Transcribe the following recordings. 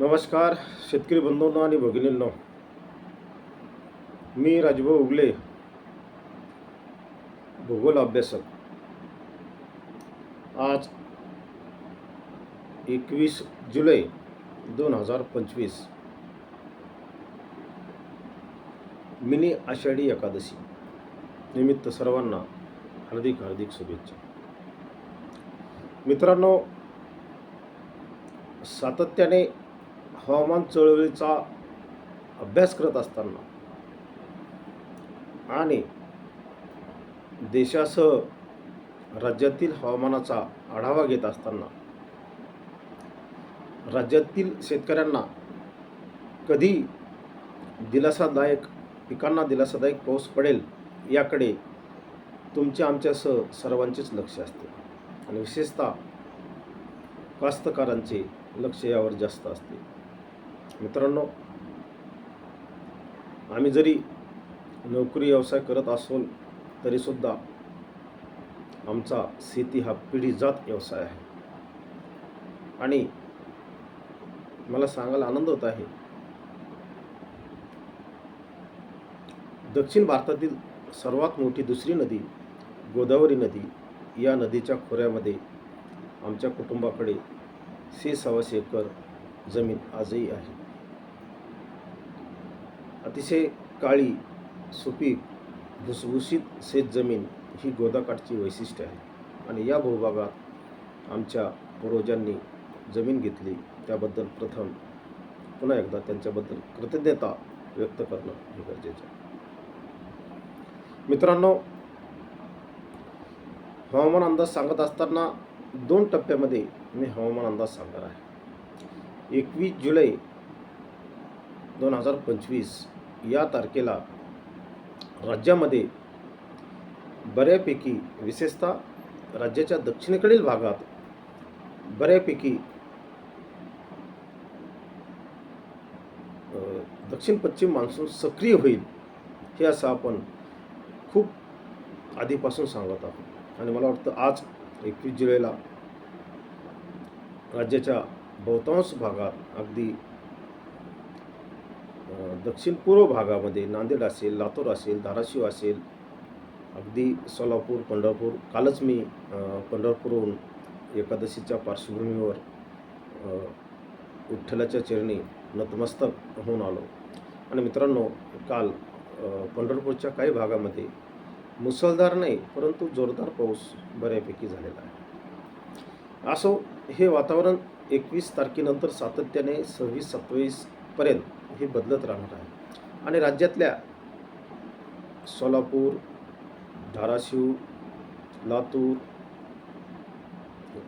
नमस्कार शेतकरी बंधूंना आणि भगिनींनो. मी राजभाऊ उगले भूगोल अभ्यासक. आज एकवीस जुलै दोन हजार पंचवीस. मिनी आषाढी एकादशी निमित्त सर्वांना हार्दिक हार्दिक शुभेच्छा. मित्रांनो सातत्याने हवामान चळवळीचा अभ्यास करत असताना आणि देशासह राज्यातील हवामानाचा आढावा घेत असताना राज्यातील शेतकऱ्यांना कधी दिलासादायक पिकांना दिलासादायक पाऊस पडेल याकडे तुमच्या आमच्यासह सर्वांचेच लक्ष असते. आणि विशेषतः कास्तकारांचे लक्ष यावर जास्त असते. मित्रांनो आम्ही जरी नोकरी व्यवसाय करत असोल तरीसुद्धा आमचा शेती हा पिढीजात व्यवसाय आहे. आणि मला सांगायला आनंद होत आहे दक्षिण भारतातील सर्वात मोठी दुसरी नदी गोदावरी नदी या नदीच्या खोऱ्यामध्ये आमच्या कुटुंबाकडे से सव्वाशे एकर जमीन आजही आहे. अतिशय काळी सुपीक भुसभुशीत शेतजमीन ही गोदाकाठची वैशिष्ट्य आहे. आणि या भूभागात आमच्या पूर्वजांनी जमीन घेतली. त्याबद्दल प्रथम पुन्हा एकदा त्यांच्याबद्दल कृतज्ञता व्यक्त करणं हे गरजेचं आहे. मित्रांनो हवामान अंदाज सांगत असताना दोन टप्प्यामध्ये मी हवामान अंदाज सांगणार आहे. एकवीस जुलै दोन हजार पंचवीस या तारखेला राज्यामध्ये बऱ्यापैकी विशेषतः राज्याच्या दक्षिणेकडील भागात बऱ्यापैकी दक्षिण पश्चिम मान्सून सक्रिय होईल हे असं आपण खूप आधीपासून सांगत आहोत. आणि मला वाटतं आज एकवीस जुलैला राज्याच्या बहुतांश भागात अगदी दक्षिण पूर्व भागामध्ये नांदेड असेल लातूर असेल धाराशिव असेल अगदी सोलापूर पंढरपूर कालच मी पंढरपूरहून एकादशीच्या पार्श्वभूमीवर विठ्ठलाच्या चरणी नतमस्तक होऊन आलो. आणि मित्रांनो काल पंढरपूरच्या काही भागामध्ये मुसळधार नाही परंतु जोरदार पाऊस बऱ्यापैकी झालेला आहे. असो हे वातावरण एकवीस तारखेनंतर सातत्याने सव्वीस सत्तावीसपर्यंत हे बदलत राहणार आहे. आणि राज्यातल्या सोलापूर धाराशिव लातूर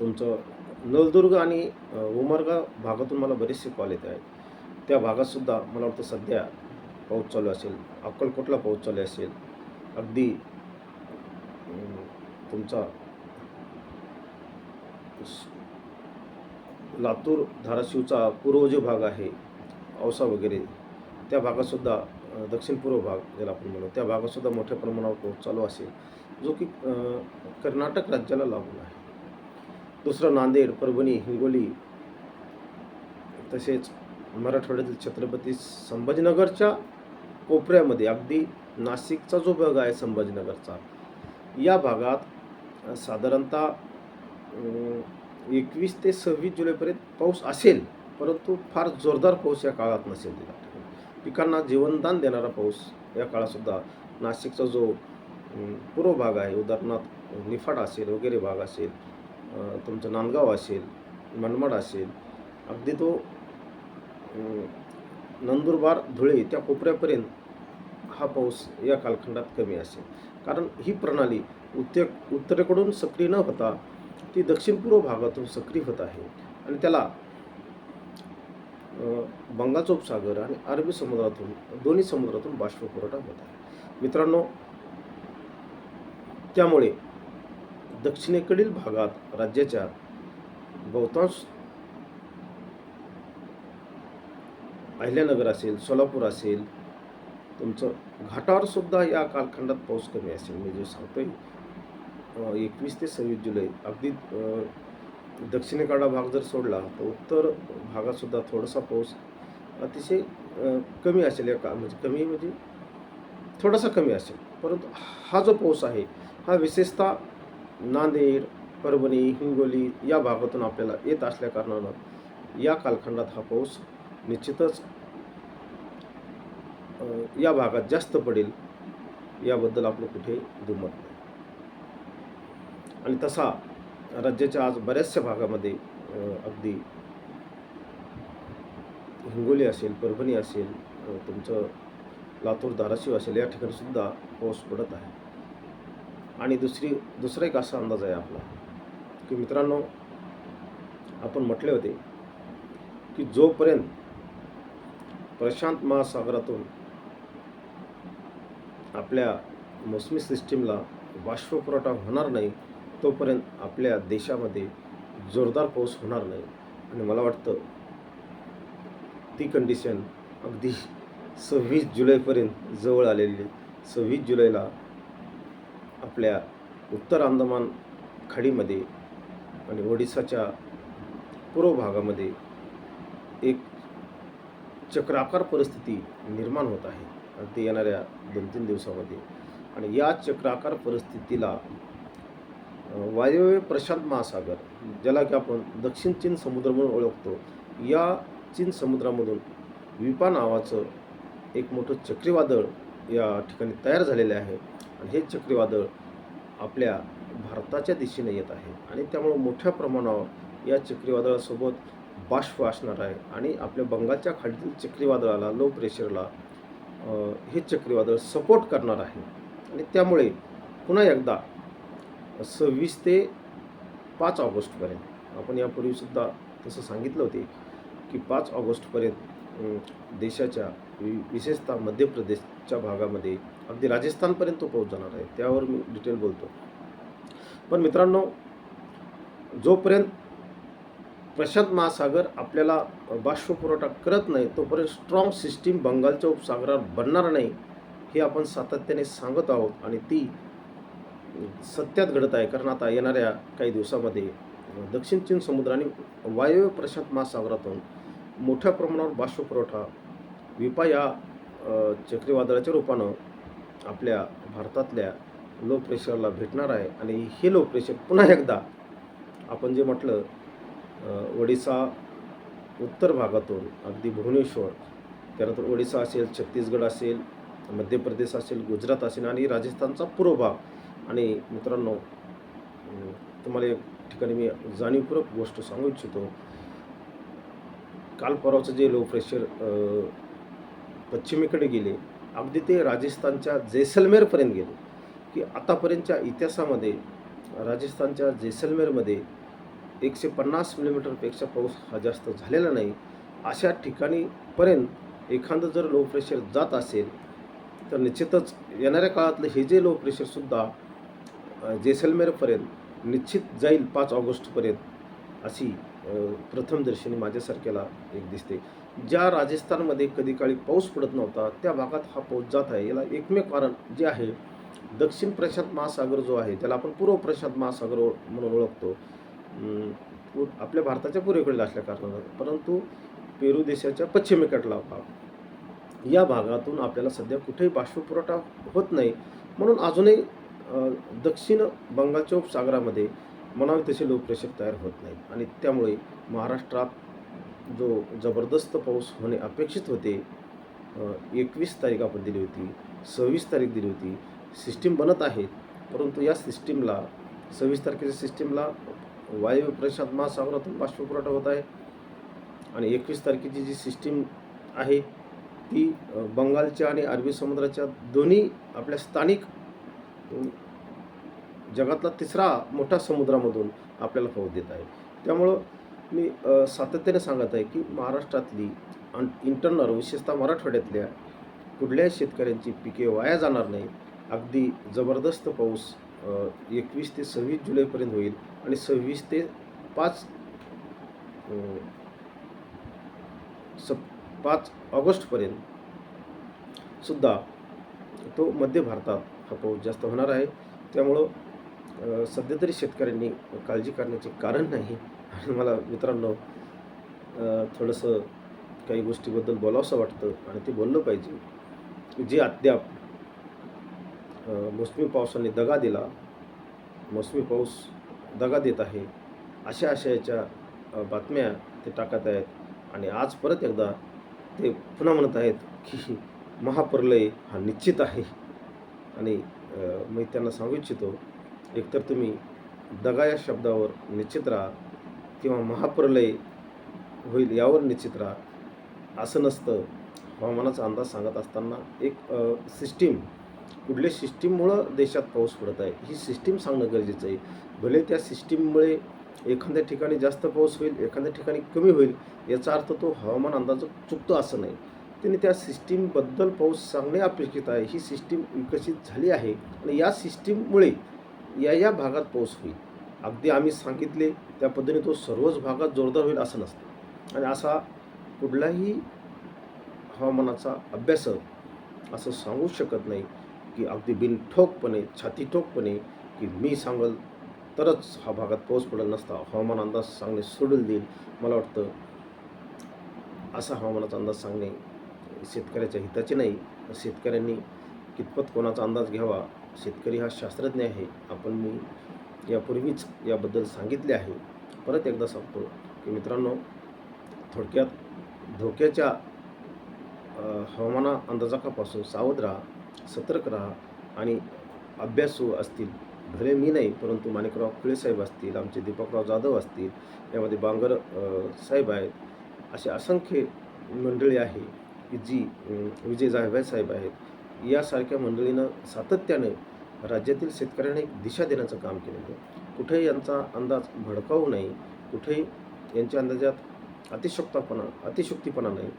तुमचं नळदुर्ग आणि उमरगा भागातून मला बरेचसे कॉल येत आहेत. त्या भागातसुद्धा मला वाटतं सध्या पाऊस चालू असेल अक्कलकोटला पाऊस चालू असेल अगदी तुमचा लातूर धाराशिवचा पूर्वज भाग आहे औसा वगैरे त्या भागातसुद्धा दक्षिण पूर्व भाग ज्याला आपण म्हणू त्या भागातसुद्धा मोठ्या प्रमाणावर पाऊस चालू असेल जो की कर्नाटक राज्याला लागून आहे. दुसरं नांदेड परभणी हिंगोली तसेच मराठवाड्यातील छत्रपती संभाजीनगरच्या कोपऱ्यामध्ये अगदी नाशिकचा जो भाग आहे संभाजीनगरचा या भागात साधारणतः एकवीस ते सव्वीस जुलैपर्यंत पाऊस असेल परंतु फार जोरदार पाऊस या काळात नसेल दिला. पिकांना जीवनदान देणारा पाऊस या काळातसुद्धा नाशिकचा जो पूर्व भाग आहे उदाहरणार्थ निफाड असेल वगैरे भाग असेल तुमचं नांदगाव असेल मनमाड असेल अगदी तो नंदुरबार धुळे त्या कोपऱ्यापर्यंत हा पाऊस या कालखंडात कमी असेल. कारण ही प्रणाली उत्तर उत्तरेकडून सक्रिय न होता ती दक्षिण पूर्व भागातून सक्रिय होत आहे. आणि त्याला अ, बंगालचा उपसागर आणि अरबी समुद्रातून दोन्ही समुद्रातून बाष्प पुरवठा होत आहे. मित्रांनो त्यामुळे दक्षिणेकडील भागात राज्याच्या बहुतांश अहिल्यानगर असेल सोलापूर असेल तुमचं घाटावर सुद्धा या कालखंडात पाऊस कमी असेल. मी जे सांगतोय एकवीस ते सव्वीस जुलै अगदी दक्षिणेकडा भाग जर सोडला तर उत्तर भागातसुद्धा थोडासा पाऊस अतिशय कमी असेल या का म्हणजे कमी म्हणजे थोडासा कमी असेल. परंतु हा जो पाऊस आहे हा विशेषतः नांदेड परभणी हिंगोली या भागातून आपल्याला येत असल्याकारणानं या कालखंडात हा पाऊस निश्चितच या भागात जास्त पडेल याबद्दल आपलं कुठे दुमत नाही. आणि तसा राज्याच्या आज बऱ्याचशा भागामध्ये अगदी हिंगोली असेल परभणी असेल तुमचं लातूर धाराशिव असेल या ठिकाणी सुद्धा पाऊस पडत आहे. आणि दुसरी दुसरा एक असा अंदाज आहे आपला की मित्रांनो आपण म्हटले होते की जोपर्यंत प्रशांत महासागरातून आपल्या मोसमी सिस्टीमला बाष्पपुरवठा होणार नाही तोपर्यंत आपल्या देशामध्ये जोरदार पाऊस होणार नाही. आणि मला वाटतं ती कंडिशन अगदी सव्वीस जुलैपर्यंत जवळ आलेली सव्वीस जुलैला आपल्या उत्तर अंदमान खाडीमध्ये आणि ओडिसाच्या पूर्व भागामध्ये एक चक्राकार परिस्थिती निर्माण होत आहे. ते येणाऱ्या दोन तीन दिवसामध्ये. आणि या चक्राकार परिस्थितीला वायव्य प्रशांत महासागर ज्याला की आपण दक्षिण चीन समुद्र म्हणून ओळखतो या चीन समुद्रामधून विपा नावाचं एक मोठं चक्रीवादळ या ठिकाणी तयार झालेले आहे. आणि हे चक्रीवादळ आपल्या भारताच्या दिशेने येत आहे. आणि त्यामुळं मोठ्या प्रमाणावर या चक्रीवादळासोबत बाष्प असणार आहे. आणि आपल्या बंगालच्या खाडीतील चक्रीवादळाला लो प्रेशरला हे चक्रीवादळ सपोर्ट करणार आहे. आणि त्यामुळे पुन्हा एकदा सव्वीस ते पाच ऑगस्टपर्यंत. आपण यापूर्वीसुद्धा तसं सांगितलं होते की पाच ऑगस्टपर्यंत देशाच्या वि- विशेषतः मध्य प्रदेशच्या भागामध्ये अगदी राजस्थानपर्यंत तो जाणार आहे. त्यावर मी डिटेल बोलतो. पण मित्रांनो जोपर्यंत प्रशांत महासागर आपल्याला बाष्पपुरवठा करत नाही तोपर्यंत स्ट्रॉंग सिस्टीम बंगालच्या उपसागरावर बनणार नाही हे आपण सातत्याने सांगत आहोत. आणि ती सत्यात घडत आहे. कारण आता येणाऱ्या काही दिवसामध्ये दक्षिण चीन समुद्र आणि वायव्य प्रशांत महासागरातून मोठ्या प्रमाणावर बाष्प पुरवठा विपा या चक्रीवादळाच्या रूपानं आपल्या भारतातल्या लो प्रेशरला भेटणार आहे. आणि हे लो प्रेशर पुन्हा एकदा आपण जे म्हटलं ओडिसा उत्तर भागातून अगदी भुवनेश्वर त्यानंतर ओडिसा असेल छत्तीसगड असेल मध्य प्रदेश असेल गुजरात असेल आणि राजस्थानचा पूर्व भाग. आणि मित्रांनो तुम्हाला एक ठिकाणी मी जाणीवपूर्वक गोष्ट सांगू इच्छितो. काल परवाचं जे लो प्रेशर पश्चिमेकडे गेले अगदी ते राजस्थानच्या जैसलमेरपर्यंत गेले की आतापर्यंतच्या इतिहासामध्ये राजस्थानच्या जैसलमेरमध्ये एकशे पन्नास मिलीमीटरपेक्षा पाऊस हा जास्त झालेला नाही. अशा ठिकाणीपर्यंत एखादं जर लो प्रेशर जात असेल तर निश्चितच येणाऱ्या काळातलं हे जे लो प्रेशरसुद्धा जैसलमेरपर्यंत निश्चित जाईल पाच ऑगस्टपर्यंत अशी अ, प्रथमदर्शनी माझ्यासारख्याला एक दिसते. ज्या राजस्थानमध्ये कधी काळी पाऊस पडत नव्हता त्या भागात हा पाऊस जात आहे. याला एकमेव कारण जे आहे दक्षिण प्रशांत महासागर जो आहे त्याला आपण पूर्व प्रशांत महासागर म्हणून ओळखतो. आपल्या भारताच्या पूर्वेकडील असल्या कारणानं परंतु पेरू देशाच्या पश्चिमेकडला भाग या भागातून आपल्याला सध्या कुठेही बाष्पपुरवठा होत नाही. म्हणून अजूनही दक्षिण बंगालच्या उपसागरामध्ये म्हणावे तसे लो प्रेशर तयार होत नाही आणि त्यामुळे महाराष्ट्रात जो जबरदस्त पाऊस होणे अपेक्षित होते एकवीस तारीख आपण दिली होती सव्वीस तारीख दिली होती सिस्टीम बनत आहेत परंतु या सिस्टीमला सव्वीस तारखेच्या सिस्टीमला वायव्य प्रदेशात महासागरातून बाष्पपुरवठा होत आहे. आणि एकवीस तारखेची जी सिस्टीम आहे ती बंगालच्या आणि अरबी समुद्राच्या दोन्ही आपल्या स्थानिक जगातला तिसरा मोठा समुद्रामधून आपल्याला पाऊस देत आहे. त्यामुळं मी सातत्याने सांगत आहे की महाराष्ट्रातली इंटरनल विशेषतः मराठवाड्यातल्या कुठल्याही शेतकऱ्यांची पिके वाया जाणार नाही. अगदी जबरदस्त पाऊस एकवीस ते सव्वीस जुलैपर्यंत होईल आणि सव्वीस ते पाच स सप पाच ऑगस्टपर्यंत सुद्धा तो मध्य भारतात हा पाऊस जास्त होणार आहे. त्यामुळं सध्या तरी शेतकऱ्यांनी काळजी करण्याचे कारण नाही. आणि मला मित्रांनो थोडंसं काही गोष्टीबद्दल बोलावंसं वाटतं आणि ते बोललं पाहिजे. जे अद्याप मोसमी पावसाने दगा दिला मोसमी पाऊस दगा देत आहे अशा आशयाच्या बातम्या ते टाकत आहेत. आणि आज परत एकदा ते पुन्हा म्हणत आहेत की महाप्रलय हा निश्चित आहे. आणि मी त्यांना सांगू इच्छितो एकतर तुम्ही दगा या शब्दावर निश्चित राहा किंवा महाप्रलय होईल यावर निश्चित राहा. असं नसतं. हवामानाचा अंदाज सांगत असताना एक सिस्टीम कुठल्या सिस्टीममुळं देशात पाऊस पडत आहे ही सिस्टीम सांगणं गरजेचं आहे. भले त्या सिस्टीममुळे एखाद्या ठिकाणी जास्त पाऊस होईल एखाद्या ठिकाणी कमी होईल याचा अर्थ तो हवामान अंदाज चुकतो असं नाही. त्यांनी त्या सिस्टीमबद्दल पाऊस सांगणे अपेक्षित आहे. ही सिस्टीम विकसित झाली आहे आणि या सिस्टीममुळे या या भागात पाऊस होईल. अगदी आम्ही सांगितले त्या पद्धतीने तो सर्वच भागात जोरदार होईल असं नसतं. आणि असा कुठलाही हवामानाचा अभ्यासक असं सांगू शकत नाही की अगदी बिनठोकपणे छातीठोकपणे की मी सांगल तरच हा भागात पाऊस पडला नसता. हवामान अंदाज सांगणे सोडून देईल. मला वाटतं असा हवामानाचा अंदाज सांगणे शेतकऱ्याच्या हिताचे नाही तर शेतकऱ्यांनी कितपत कोणाचा अंदाज घ्यावा? शेतकरी हा शास्त्रज्ञ आहे. आपण मी यापूर्वीच याबद्दल सांगितले आहे. परत एकदा सांगतो की मित्रांनो थोडक्यात धोक्याच्या हवामाना अंदाजाकापासून सावध राहा सतर्क राहा आणि अभ्यासू असतील. भले मी नाही परंतु माणिकराव खुळेसाहेब असतील आमचे दीपकराव जाधव असतील यामध्ये बांगर साहेब आहेत असे असंख्य मंडळी आहे. की जी विजय जायभाई साहेब आहेत यासारख्या मंडळीनं सातत्याने राज्यातील शेतकऱ्यांना एक दिशा देण्याचं काम केलेलं आहे. कुठेही यांचा अंदाज भडकावू नाही कुठेही यांच्या अंदाजात अतिशक्तापणा अतिशक्तीपणा नाही.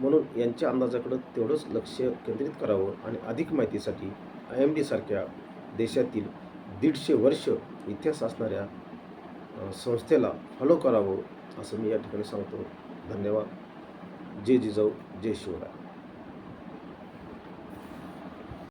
म्हणून यांच्या अंदाजाकडं तेवढंच लक्ष केंद्रित करावं आणि अधिक माहितीसाठी आय एम डीसारख्या देशातील दीडशे वर्ष इतिहास असणाऱ्या संस्थेला फॉलो करावं असं मी या ठिकाणी सांगतो. धन्यवाद. जय जिजाऊ जय शिवराय